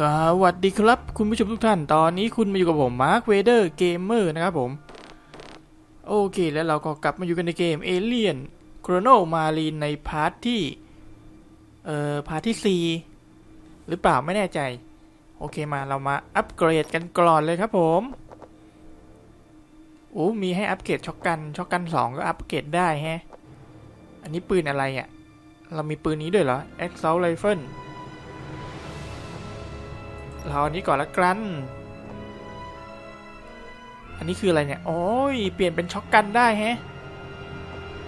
สวัสดีครับคุณผู้ชมทุกท่าน ตอนนี้คุณมาอยู่กับผมมาร์คเวเดอร์เกมเมอร์นะครับผม โอเค แล้วเราก็กลับมาอยู่กันในเกม Alien Chrono Marine ในพาร์ทที่ เอ่อ พาร์ทที่ 4 หรือเปล่าไม่แน่ใจ โอเคมาเรามาอัปเกรดกันก่อนเลยครับผมโอ้มีให้อัปเกรดช็อกกันช็อกกัน 2 ก็อัปเกรดได้แฮะ อันนี้ปืนอะไรอะ่ะ เรามีปืนนี้ด้วยเหรอ Assault Rifle เราอันนี้ก่อนละกัน อันนี้คืออะไรเนี่ย โอ้ย เปลี่ยนเป็นช็อกกันได้แฮะ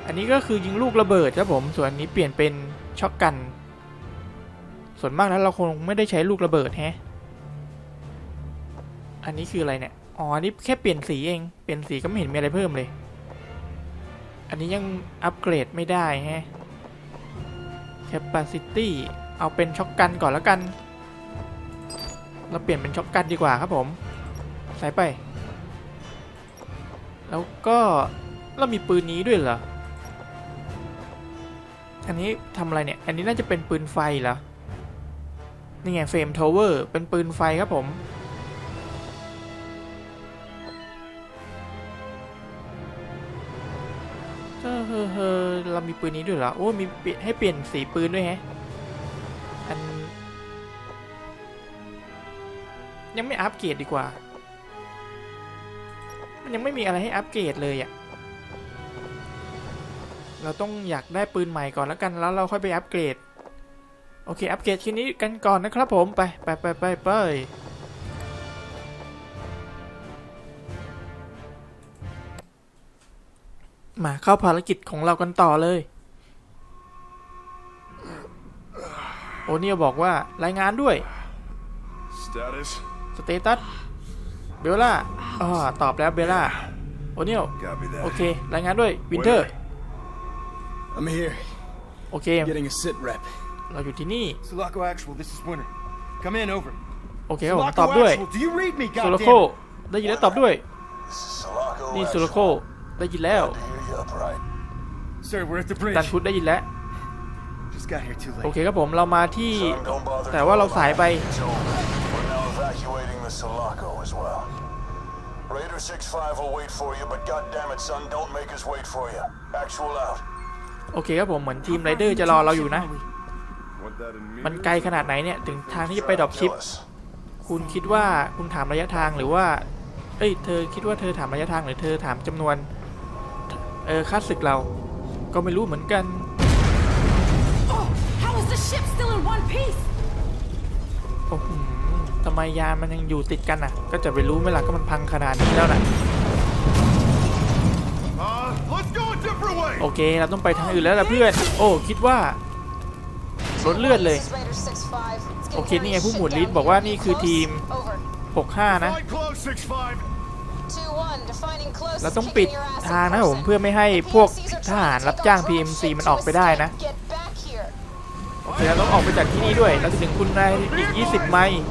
อันนี้ก็คือยิงลูกระเบิดครับผม ส่วนอันนี้เปลี่ยนเป็นช็อกกัน ส่วนมากแล้วเราคงไม่ได้ใช้ลูกระเบิดแฮะ อันนี้คืออะไรเนี่ย อ๋อ อันนี้แค่เปลี่ยนสีเอง เปลี่ยนสีก็ไม่เห็นมีอะไรเพิ่มเลย อันนี้ยังอัปเกรดไม่ได้แฮะ capacity เอาเป็นช็อกกันก่อนแล้วกัน เราเปลี่ยนเป็นช็อปกันดีกว่าครับผม ใส่ไป แล้วก็เรามีปืนนี้ด้วยเหรอ อันนี้ทำอะไรเนี่ย อันนี้น่าจะเป็นปืนไฟเหรอ นี่ไงเฟรมทาวเวอร์เป็นปืนไฟครับผมเฮ้อเฮ้อเรามีปืนนี้ด้วยเหรอ โอ้ มีให้เปลี่ยนสีปืนด้วยแฮะ ยังไม่อัปเกรดดีกว่า มันยังไม่มีอะไรให้อัปเกรดเลยอะ่ะ เราต้องอยากได้ปืนใหม่ก่อนแล้วกัน แล้วเราค่อยไปอัปเกรด โอเค อัปเกรดชิ้นนี้กันก่อนนะครับผม ไปไปไปไปไปมาเข้าภารกิจของเรากันต่อเลย โอเนียบอกว่ารายงานด้วย Status? สเตตัสเบลล่าอ๋อตอบแล้วเบลล่าโอเนียล Copy โอ that. เค รายงานด้วยวินเทอร์ I'm here, โอเค getting a sit rep. เราอยู่ที่นี่ Sulaco Actual, this is Winter. Come in, over. โอเคครับผมตอบด้วย Actual, do you read me, โซโลโค goddammit? ได้ยินแล้วตอบด้วย Sulaco นี่โซโลโคได้ยินแล้ว Hear you upright. Sir, we're at the bridge. ตันพุทธได้ยินแล้ว Just got here too โอ late. เคครับผมเรามาที่ Son, don't bother แต่ว่าเราสายไป evacuating the Sulaco as well. Raider 6-5 will wait for you, but goddammit, son, don't make us wait for you. Actual out. โอเคครับผมเหมือนทีมไรเดอร์จะรอเราอยู่นะ Want that in มันไกลขนาดไหนเนี่ย ถึงทางที่จะไปดรอปชิป Kill us. คุณคิดว่าคุณถามระยะทางหรือว่า เอ้ย เธอคิดว่าเธอถามระยะทางหรือเธอถามจำนวน เออค่าศึกเรา ก็ไม่รู้เหมือนกัน Oh, how is the ship still in one piece? โอ้โห ทำไมยานมันยังอยู่ติดกันอะ ก็จะไปรู้ไหมล่ะก็มันพังขนาดนี้แล้วนะ Uh, let's go a different way. โอเคเราต้องไปทางอื่นแล้วล่ะเพื่อน โอ้คิดว่าลดเลือดเลย โอเคนี่ไงผู้หมุนลิสต์บอกว่านี่คือทีม 65 นะ Fly close, 6-5. เราต้องปิดทางนะผมเพื่อไม่ให้พวกทหารรับจ้าง PMC มันออกไปได้นะโอเคเราต้องออกไปจากที่นี่ด้วย เราจะถึงคุณในอีก 20 ไมล์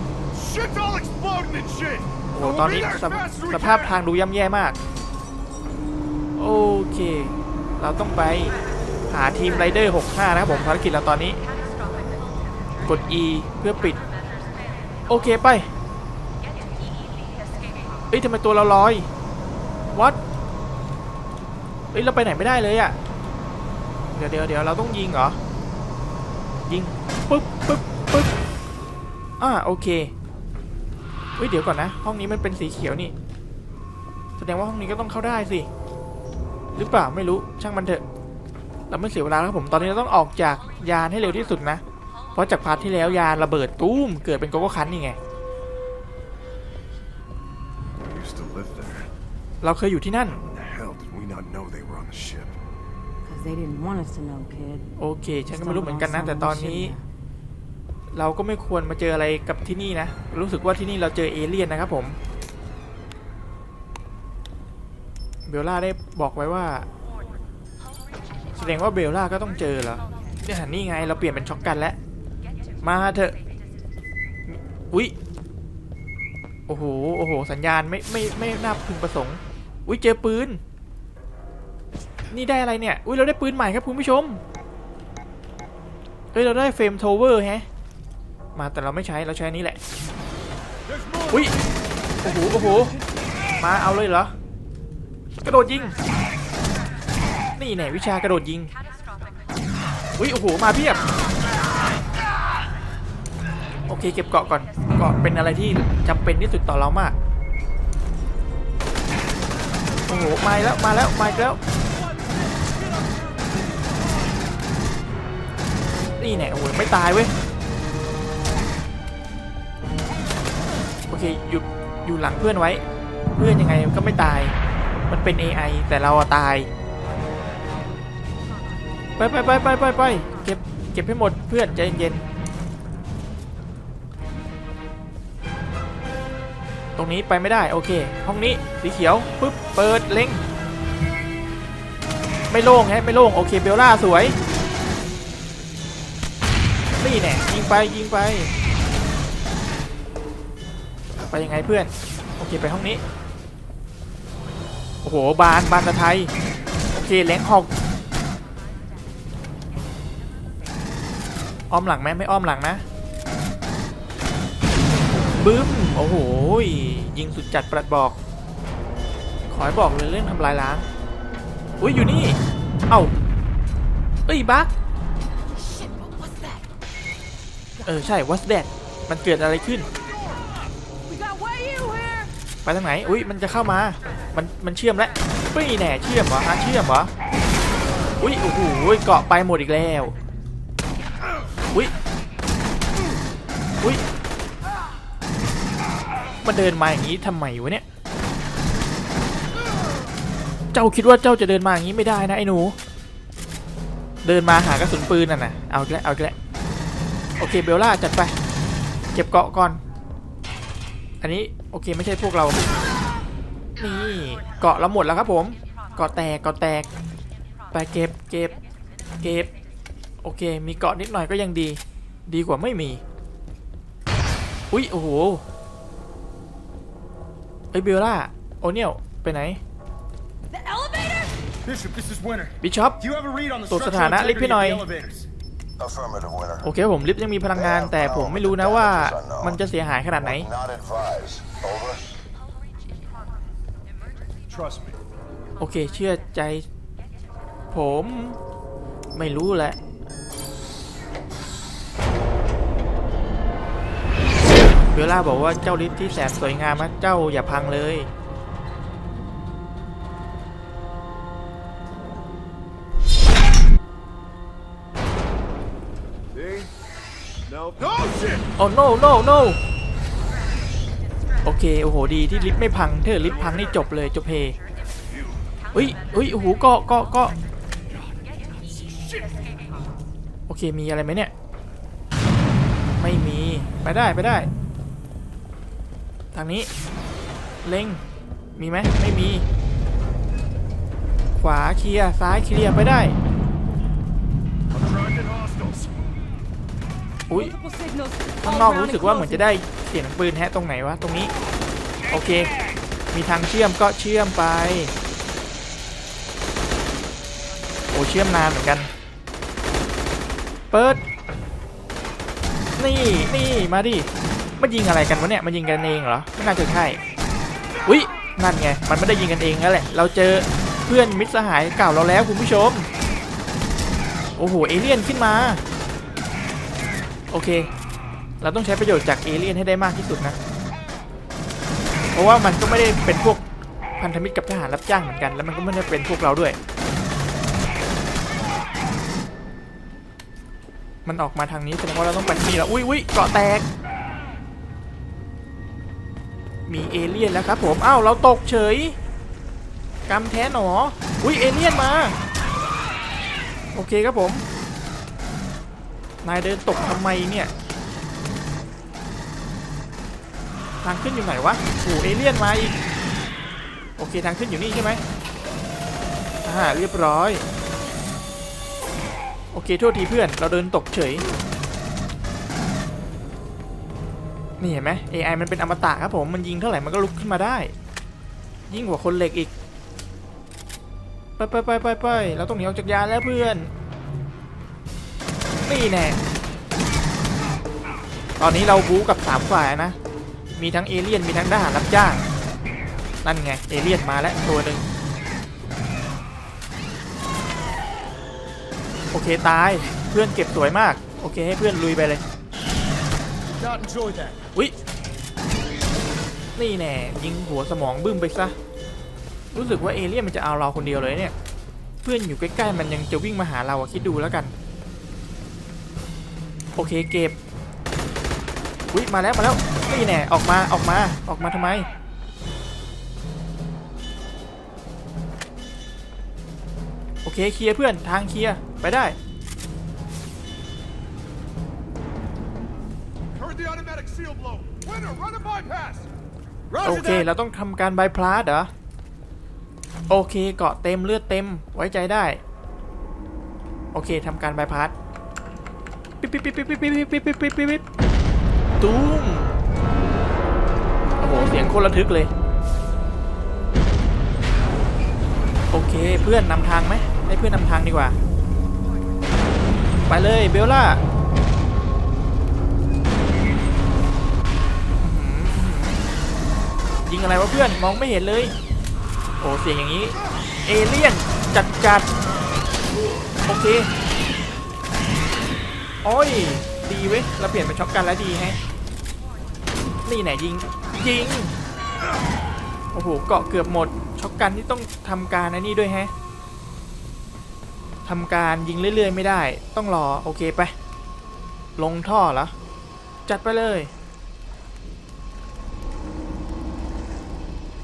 Shit's all exploding and shit. โอ้โหตอนนี้สภสภาพทางดูย่ำแย่มาก โอเค เราต้องไปหาทีมไรเดอร์ 65 นะครับผมภารกิจเราตอนนี้ กด E เพื่อปิด โอเคไป เอ้ยทำไมตัวเราลอย วัดเอ้ยเราไปไหนไม่ได้เลยอะเดี๋ยวเดี๋ยวเดี๋ยวเราต้องยิงเหรอ ยิง ปึ๊บปึ๊บปึ๊บอ่าโอเค เฮ้ยเดี๋ยวก่อนนะ ห้องนี้มันเป็นสีเขียวนี่ แสดงว่าห้องนี้ก็ต้องเข้าได้สิ หรือเปล่าไม่รู้ช่างมันเถอะ เราไม่เสียเวลาแล้วครับผมตอนนี้เราต้องออกจากยานให้เร็วที่สุดนะ เพราะจากพาร์ทที่แล้วยานระเบิดตุ้มเกิดเป็นโกโก้คันนี่ไง We used to live there. เราเคยอยู่ที่นั่น How the hell did we not know they were on the ship? Because they didn't want us to know, kid. โอเค ฉันก็ไม่รู้เหมือนกันนะ แต่ตอนนี้ เราก็ไม่ควรมาเจออะไรกับที่นี่นะ รู้สึกว่าที่นี่เราเจอเอเลี่ยนนะครับผม เบลล่าได้บอกไว้ว่า แสดงว่าเบลล่าก็ต้องเจอเหรอเนี่ยนี่ไงเราเปลี่ยนเป็นช็อกกันแล้ว มาเถอะ อุ๊ย โอ้โห โอ้โห สัญญาณไม่ไม่ไม่น่าพึงประสงค์ อุ๊ย เจอปืน นี่ได้อะไรเนี่ย อุ๊ย เราได้ปืนใหม่ครับคุณผู้ชม เฮ้ย เราได้เฟรมโทเวอร์แฮะ มาแต่เราไม่ใช้เราใช้อันนี้แหละอุ้ยโอ้โหโอ้โหมาเอาเลยเหรอกระโดดยิง นี่แน่วิชากระโดดยิงอุ้ยโอ้โหมาเพียบโอเคเก็บเกาะก่อนเกาะเป็นอะไรที่จำเป็นที่สุดต่อเรามากโอ้โหมาอีกแล้วมาแล้วมาอีกแล้วนี่แน่โอ้โหไม่ตายเว้ย เคอยู่อยู่หลังเพื่อนไว้ เพื่อนยังไงก็ไม่ตาย มันเป็น AI แต่เราตาย ไปไปไปไปไปไปเก็บเก็บให้หมดเพื่อนใจเย็นตรงนี้ไปไม่ได้โอเค ห้องนี้สีเขียวปึ๊บเปิดเล็งไม่โล่งแฮะไม่โล่งโอเคเบลล่าสวยนี่แน่ยิงไปยิงไป ไปยังไงเพื่อน โอเคไปห้องนี้ โอ้โห บานบานตะไทย โอเคแหลงหอกอ้อมหลังไหมไม่อ้อมหลังนะ บึ้ม โอ้โห ยิงสุดจัดประบอก ขอให้บอกเลยเรื่องทำลายล้าง อุ้ยอยู่นี่ เอ้า เอ้ยบัก Shit, what was that? เออ ใช่ what's that มันเกิดอะไรขึ้น ไปทางไหน อุ้ยมันจะเข้ามา มันมันเชื่อมแล้วไม่แน่เชื่อมเหรอฮะเชื่อมเหรออุ้ยโอ้โหเกาะไปหมดอีกแล้ว อุ้ยอุ้ยมันเดินมาอย่างนี้ทำไมวะเนี่ย เจ้าคิดว่าเจ้าจะเดินมาอย่างนี้ไม่ได้นะไอ้หนู เดินมาหากระสุนปืนน่ะนะเอาอีกแล้วเอาอีกแล้วโอเคเบลล่าจัดไป เก็บเกาะก่อน อันนี้ โอเคไม่ใช่พวกเรา นี่เกาะเราหมดแล้วครับผม เกาะแตกเกาะแตก ไปเก็บเก็บเก็บ โอเค มีเกาะนิดหน่อยก็ยังดี ดีกว่าไม่มี อุ๊ยโอ้โหเอ้ยเบลล่าโอเนียลไปไหน The elevator? Bishop, this is Winter. บิชอป Do you have a read on the ตรวจส structural ถานะลิฟต์ให้ integrity หน่อย of the elevators? Affirmative, winner. โอเคผมลิฟต์ยังมีพลังงานแต่ผมไม่รู้นะว่ามันจะเสียหายขนาดไหน Not advised. Over. Trust me. โอเค เชื่อใจ ผมไม่รู้แหละ เบลล่าบอกว่าเจ้าลิฟต์ที่แสนสวยงามนะเจ้าอย่าพังเลย No. No shit. โอ้ no no no โอเค โอ้โห ดีที่ลิฟต์ไม่พังถ้าลิฟต์พังนี่จบเลยจบเพอุ้ยอุ้ย โอ้โหก็ก็ก็โอเค มีอะไรไหมเนี่ย ไม่มี ไปได้ ไปได้ ทางนี้ เล็ง มีไหม ไม่มี ขวาเคลียร์ ซ้ายเคลียร์ ไปได้ อุ้ยข้างนอกรู้สึกว่าเหมือนจะได้เสียงปืนแฮะตรงไหนวะตรงนี้ โอเค มีทางเชื่อมก็เชื่อมไป โอ้เชื่อมนานเหมือนกัน เปิด นี่นี่มาดิมันยิงอะไรกันวะเนี่ยมันยิงกันเองเหรอไม่น่าจะใช่อุ้ยนั่นไงมันไม่ได้ยิงกันเองนั่นแหละ เราเจอเพื่อนมิตรสหายเก่าเราแล้วคุณผู้ชม โอ้โหเอเลี่ยนขึ้นมา โอเค เราต้องใช้ประโยชน์จากเอเลี่ยนให้ได้มากที่สุดนะ เพราะว่ามันก็ไม่ได้เป็นพวกพันธมิตรกับทหารรับจ้างเหมือนกัน แล้วมันก็ไม่ได้เป็นพวกเราด้วย มันออกมาทางนี้แสดงว่าเราต้องไปที่นี่แล้ว อุ้ยอุ้ยเกาะแตก มีเอเลี่ยนแล้วครับผม อ้าวเราตกเฉยกำแท้หนอ อุ้ยเอเลี่ยนมา โอเคครับผม นายเดินตกทำไมเนี่ยทางขึ้นอยู่ไหนวะโอ้เอเลี่ยนมาอีกโอเคทางขึ้นอยู่นี่ใช่ไหมอ่าเรียบร้อย โอเคโทษทีเพื่อนเราเดินตกเฉย นี่เห็นไหม AI มันเป็นอมตะครับผม มันยิงเท่าไหร่มันก็ลุกขึ้นมาได้ ยิ่งกว่าคนเหล็กอีก ไปไปไปไปไปเราต้องหนีออกจากยาแล้วเพื่อน นี่แน่ตอนนี้เราบู๊กับสามฝ่ายนะ มีทั้งเอเลี่ยนมีทั้งทหารรับจ้าง นั่นไงเอเลี่ยนมาแล้วตัวหนึ่งโอเคตายเพื่อนเก็บสวยมาก โอเคให้เพื่อนลุยไปเลยอุ๊ยนี่แน่ยิงหัวสมองบึ้มไปซะ รู้สึกว่าเอเลี่ยนมันจะเอาเราคนเดียวเลยเนี่ย เพื่อนอยู่ใกล้ๆมันยังจะวิ่งมาหาเราอะคิดดูแล้วกัน โอเคเก็บอุ๊ยมาแล้วมาแล้วนี่แน่ออกมาออกมาออกมาทำไม โอเคเคลียร์เพื่อนทางเคลียร์ไปได้ Heard the automatic seal blow. Winner, run a bypass. โอเคเราต้องทำการบายพลาสเหรอโอเคเกาะเต็มเลือดเต็มไว้ใจได้ โอเคทำการบายพลาส ปิ๊บปิ๊บปิ๊บปิ๊บปิ๊บปิ๊บปิ๊บปิ๊บปิ๊บปิ๊บตุ้มโอ้โหเสียงโคตรระทึกเลย โอเคเพื่อนนำทางไหมให้เพื่อนนำทางดีกว่า ไปเลยเบลล่ายิงอะไรวะเพื่อนมองไม่เห็นเลย โอ้เสียงอย่างนี้ เอเลี่ยนจัดจัดโอเค โอ้ย ดีเว้ย เราเปลี่ยนเป็นช็อตกันแล้วดีแฮะ นี่ไหนยิง ยิง โอ้โห เกาะเกือบหมด ช็อตกันที่ต้องทำการอันนี้ด้วยแฮะทำการยิงเรื่อย ๆ ไม่ได้ ต้องรอ โอเคไป ลงท่อเหรอ จัดไปเลย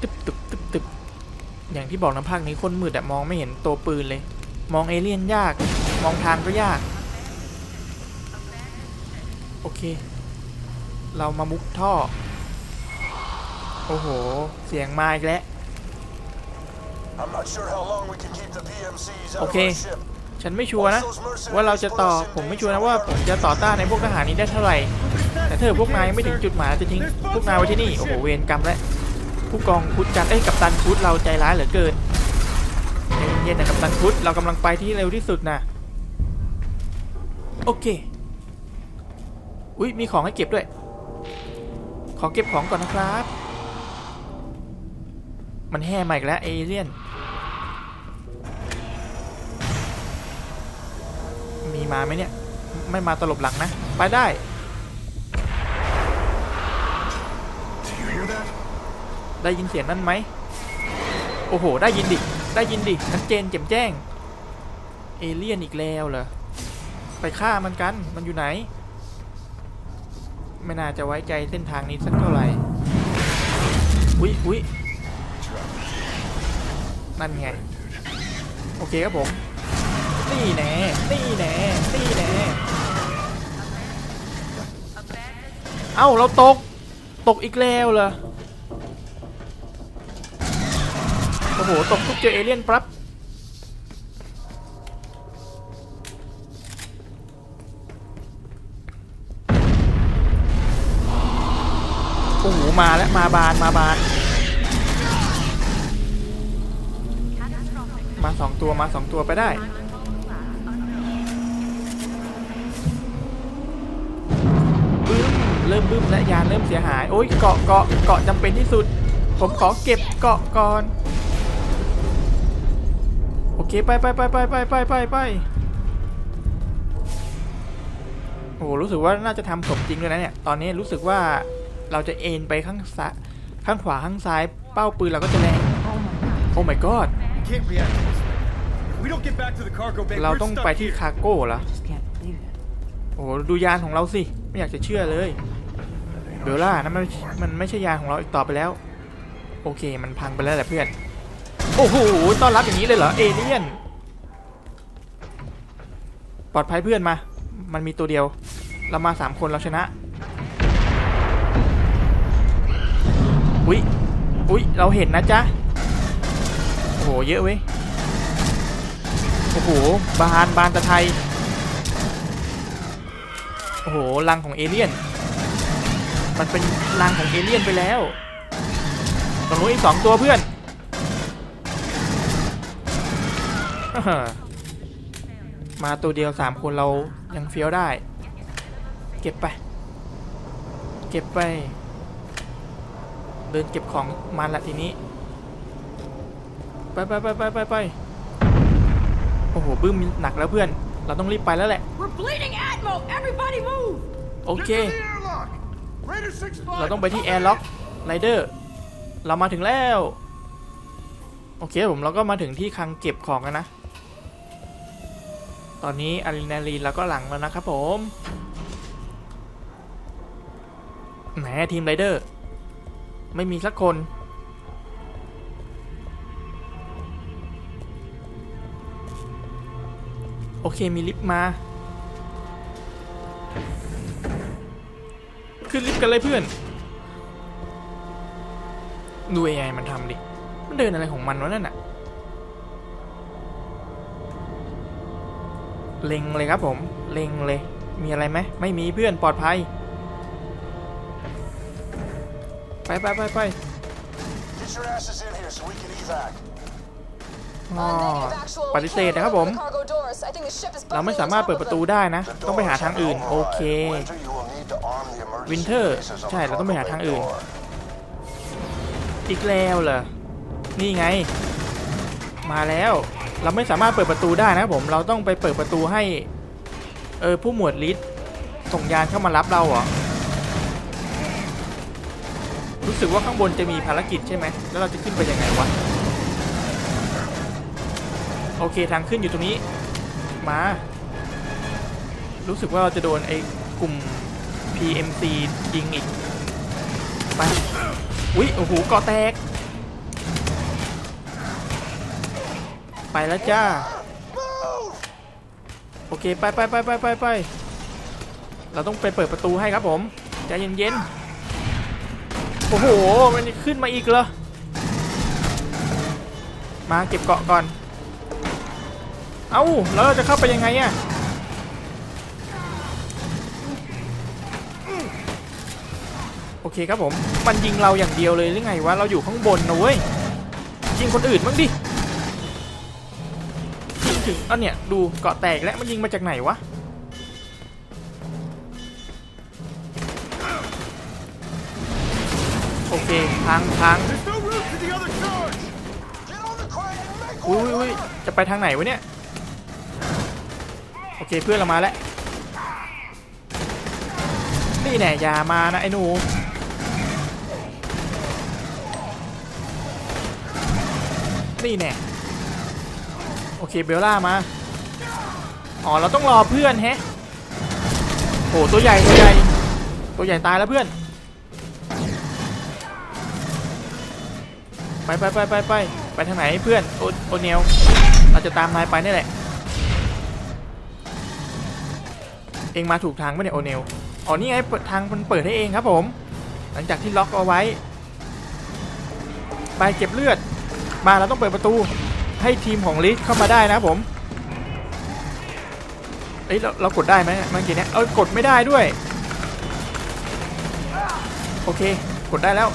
ตึบตึบตึบตึบอย่างที่บอกนะภาคนี้คนมืดอะมองไม่เห็นตัวปืนเลย มองเอเลี่ยนยาก มองทางก็ยาก โอเค เรามามุกท่อ โอ้โห เสียงมาอีกแล้ว I'm not sure how long we can keep the PMCs out of Okay. our ship. ฉันไม่ชัวร์นะ ว่าเราจะต่อ ผมไม่ชัวร์นะว่าผมจะต่อต้านในพวกทหารนี้ได้เท่าไหร่ แต่ถ้าเกิดพวกนายยังไม่ถึงจุดหมายเราจะทิ้งพวกนายไว้ที่นี่ โอ้โห เวรกรรมแล้ว ผู้กองคุดกันเอ้ย กัปตันคุดเราใจร้ายเหลือเกินใจเย็นๆนะกัปตันคุดเรากำลังไปที่เร็วที่สุดนะ โอเค อุ้ยมีของให้เก็บด้วย ขอเก็บของก่อนนะครับ มันแห่มาอีกแล้วเอเลี่ยน มีมาไหมเนี่ย ไม่มาตลบหลังนะ ไปได้ได้ยินเสียงนั่นไหม โอ้โห ได้ยินดิ ได้ยินดิชัดเจนแจ่มแจ้ง เอเลี่ยนอีกแล้วเหรอ ไปฆ่ามันกัน มันอยู่ไหน ไม่น่าจะไว้ใจเส้นทางนี้สักเท่าไหร่ อุ๊ยอุ๊ยนั่นไง โอเคครับผมนี่แน่นี่แน่นี่แน่เอ้า เราตก ตกอีกแล้วเหรอ โอ้โห ตกทุกเจอเอเลี่ยนปั๊บ มาแล้วมาบานมาบาน มาสองตัวมาสองตัวไปได้ บึ้มเริ่มบึ้มและยานเริ่มเสียหาย โอ้ยเกาะเกาะเกาะจำเป็นที่สุด ผมขอเก็บเกาะก่อน โอเคไปไปไปไปไปไปไปไปโอ้รู้สึกว่าน่าจะทำสมจริงเลยนะเนี่ย ตอนนี้รู้สึกว่า เราจะเอ็นไปข้างซ้ายข้างขวาข้างซ้ายเป้าปืนเราก็จะแรงโอ้ my god We can't react to this. If we don't get back to the cargo bay, เรา we're ต้อง stuck ไปที่ here. คาโก้เหรอ Can't believe it. โอ้โหดูยานของเราสิ ไม่อยากจะเชื่อเลยเบลล่านั่นมันมันไม่ใช่ยานของเราอีกต่อไปแล้ว โอเคมันพังไปแล้วแหละเพื่อน โอ้โหต้อนรับอย่างนี้เลยเหรอเอเลี่ยนปลอดภัยเพื่อนมา มันมีตัวเดียว เรามาสามคนเราชนะ อุ๊ยอุ๊ยเราเห็นนะจ๊ะโอ้โหเยอะเว้ยโอ้โหบานบานตะไทยโอ้โหรังของเอเลี่ยน มันเป็นรังของเอเลี่ยนไปแล้วตรงนู้นอีกสองตัวเพื่อนมาตัวเดียวสามคนเรายังเฟี้ยวได้ เก็บไป เก็บไป เดินเก็บของมันละทีนี้ ไปไปไปไปไปไปโอ้โหบึ้มหนักแล้วเพื่อน เราต้องรีบไปแล้วแหละ We're bleeding Atmo! Everybody move! โอเค Get to the airlock! Raider 6-5! เราต้องไปที่แอร์ล็อกไรเดอร์เรามาถึงแล้ว โอเคผมเราก็มาถึงที่คลังเก็บของกันนะ ตอนนี้อะดรีนาลีนเราก็หลังแล้วนะครับผมแหมทีมไรเดอร์ ไม่มีสักคน โอเคมีลิฟต์มา ขึ้นลิฟต์กันเลยเพื่อน ดู AI มันทำดิ มันเดินอะไรของมันวะนั่นน่ะเล็งเลยครับผม เล็งเลย มีอะไรไหม ไม่มีเพื่อนปลอดภัย ไปไปไปไป Get your asses in here so we can evac. อ๋อ ปฏิเสธนะครับผม เราไม่สามารถเปิดประตูได้นะ The ต้องไปหา doors ทาง have อื่น override. โอเค Winter, you will need to arm the emergency Winter devices on ใช่เราต้องไปหา cargo ทาง bay อื่น door. อีกแล้วเหรอ นี่ไง มาแล้ว เราไม่สามารถเปิดประตูได้นะครับผม เราต้องไปเปิดประตูให้ เออผู้หมวดลิสส่งยานเข้ามารับเราเหรอ รู้สึกว่าข้างบนจะมีภารกิจใช่ไหม แล้วเราจะขึ้นไปยังไงวะ โอเคทางขึ้นอยู่ตรงนี้ มา รู้สึกว่าเราจะโดนไอ้กลุ่ม PMC ยิงอีก ไป อุ๊ย โอ้โหเกาะแตก ไปแล้วจ้า โอเค ไปไปไปไปไปไป เราต้องไปเปิดประตูให้ครับผม ใจเย็นๆ โอ้โห มันขึ้นมาอีกเหรอ มาเก็บเกาะก่อน เอ้า แล้วเราจะเข้าไปยังไงอะโอเคครับผม มันยิงเราอย่างเดียวเลยหรือไงวะ เราอยู่ข้างบนนะเว้ย ยิงคนอื่นบ้างดิ ยิงถึงเอาเนี่ย ดูเกาะแตกแล้วมันยิงมาจากไหนวะ Get on the crane and make อุ้ย way! อุ้ยจะไปทางไหนวะเนี่ย โอเคเพื่อนเรามาแล้ว นี่แน่อย่ามานะไอ้หนูนี่แน่โอเคเบลล่ามา อ๋อ เราต้องรอเพื่อนแฮะโอ้ตัวใหญ่ตัวใหญ่ตัวใหญ่ตายแล้วเพื่อน ไปไปไปไปไปไปทางไหนเพื่อนโอโอเนลเราจะตามนายไปนี่แหละ เองมาถูกทางไหมเนี่ยโอเนลอ๋อนี่ไงเปิดทางมันเปิดให้เองครับผม หลังจากที่ล็อกเอาไว้ ไปเก็บเลือด มาเราต้องเปิดประตูให้ทีมของลิสเข้ามาได้นะผมเอ้ยเราเรากดได้ไหมเมื่อกี้เนี้ยเออกดไม่ได้ด้วย โอเค กดได้แล้ว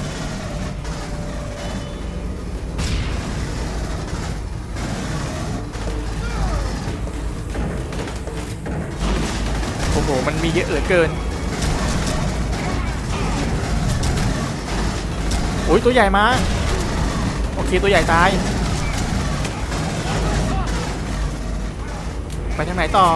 หมันมีเยอะเหลือเกินโอ้ยตัวใหญ่มา โอเค ตัวใหญ่ตาย ไปทางไหนต่อ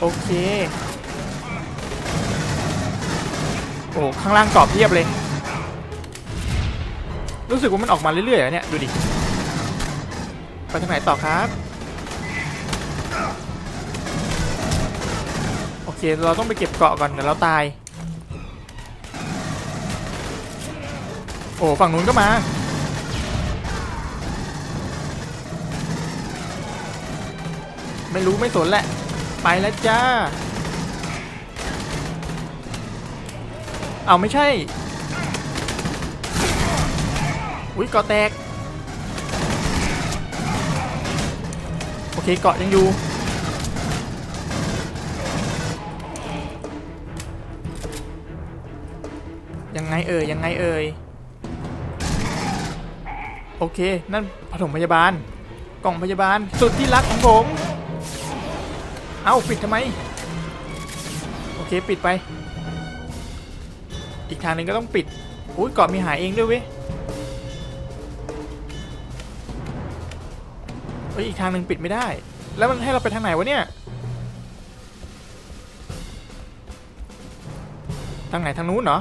โอเค โอ้ข้างล่างกรอบเพียบเลย รู้สึกว่ามันออกมาเรื่อยๆอะเนี่ยดูดิไปทางไหนต่อครับ โอเค เราต้องไปเก็บเกาะก่อนเดี๋ยวเราตาย โอ้ฝั่งนู้นก็มาไม่รู้ไม่สนแหละ ไปแล้วจ้า เอาไม่ใช่ อุ้ยเกาะแตก โอเคเกาะยังอยู่ยังไงเอ่ยยังไงเอ่ยโอเค นั่นปฐมพยาบาล กล่องพยาบาลสุดที่รักของผม เอาปิดทำไม โอเคปิดไป อีกทางหนึ่งก็ต้องปิดอุ้ยเกาะมีหายเองด้วยเว้ย เฮ้ยอีกทางหนึ่งปิดไม่ได้ แล้วมันให้เราไปทางไหนวะเนี่ย ทางไหนทางนู้นเหรอ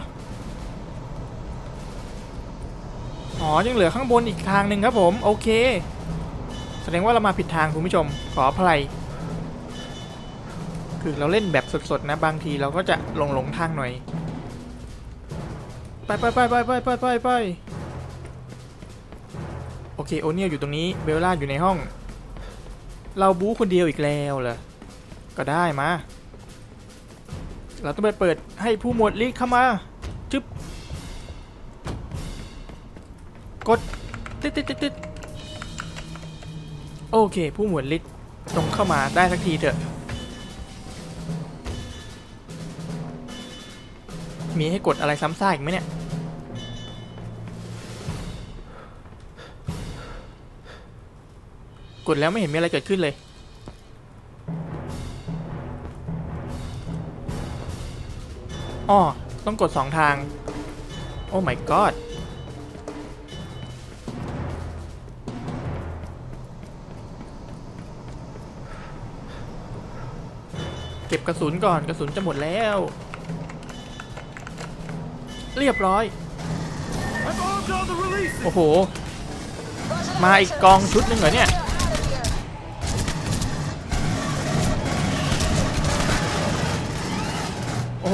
อ๋อ ยังเหลือข้างบนอีกทางหนึ่งครับผม โอเค แสดงว่าเรามาผิดทางคุณผู้ชม ขออภัย คือเราเล่นแบบสดๆ นะ บางทีเราก็จะหลงหลงๆทางหน่อย ไปไปไปไปไปไปไปไปโอเค โอเนียลอยู่ตรงนี้ เบลล่าอยู่ในห้อง เราบู๊คนเดียวอีกแล้วเหรอ ก็ได้มา เราต้องไปเปิดให้ผู้หมวดลีกเข้ามา จึ๊บ กด ติดติดติดติดโอเค ผู้หมวดลิศตรงเข้ามาได้สักทีเถอะ มีให้กดอะไรซ้ำซากอีกไหมเนี่ย กดแล้วไม่เห็นมีอะไรเกิดขึ้นเลยอ้อต้องกดสองทาง โอ้ my god เก็บกระสุนก่อนกระสุนจะหมดแล้ว เรียบร้อย โอ้โห มาอีกกองชุดหนึ่งเหรอเนี่ย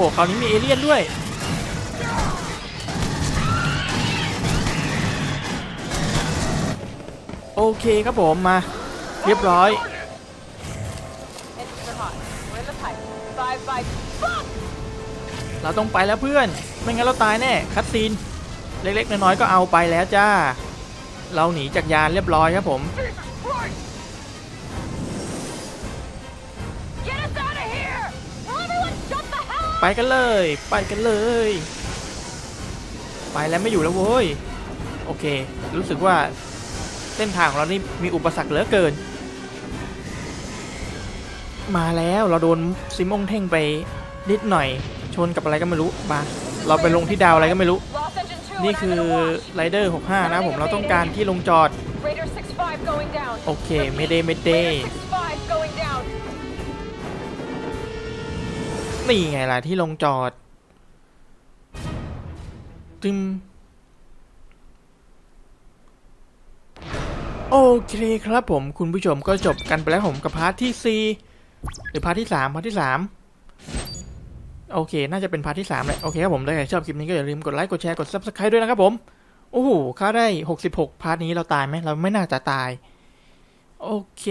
หคราวนี้มีเอเลี่ยนด้วย โอเคครับผมมา เรียบร้อย เราต้องไปแล้วเพื่อน ไม่งั้นเราตายแน่ คัดซีน เล็กๆ น้อยๆ ก็เอาไปแล้วจ้า เราหนีจากยานเรียบร้อยครับผม ไปกันเลย ไปกันเลย ไปแล้วไม่อยู่แล้วโว้ย โอเค รู้สึกว่าเส้นทางของเรานี่มีอุปสรรคเหลือเกิน มาแล้วเราโดนซิมองเท่งไปนิดหน่อย ชนกับอะไรก็ไม่รู้มาเราไปลงที่ดาวอะไรก็ไม่รู้ Lost engine two. นี่คือไรเดอร์65 นะผมเราต้องการที่ลงจอด Raider six five going down. โอเคไม่เดไม่เด นี่ไงล่ะที่ลงจอดตึมโอเคครับผมคุณผู้ชมก็จบกันไปแล้วผมกับพาร์ทที่4หรือพาร์ทที่3พาร์ทที่3โอเค น่าจะเป็นพาร์ทที่3เลยโอเคครับผมถ้าใครชอบคลิปนี้ก็อย่าลืมกดไลค์กดแชร์กด Subscribe ด้วยนะครับผม โอ้โหค่าได้ 66 พาร์ทนี้เราตายไหมเราไม่น่าจะตาย โอเค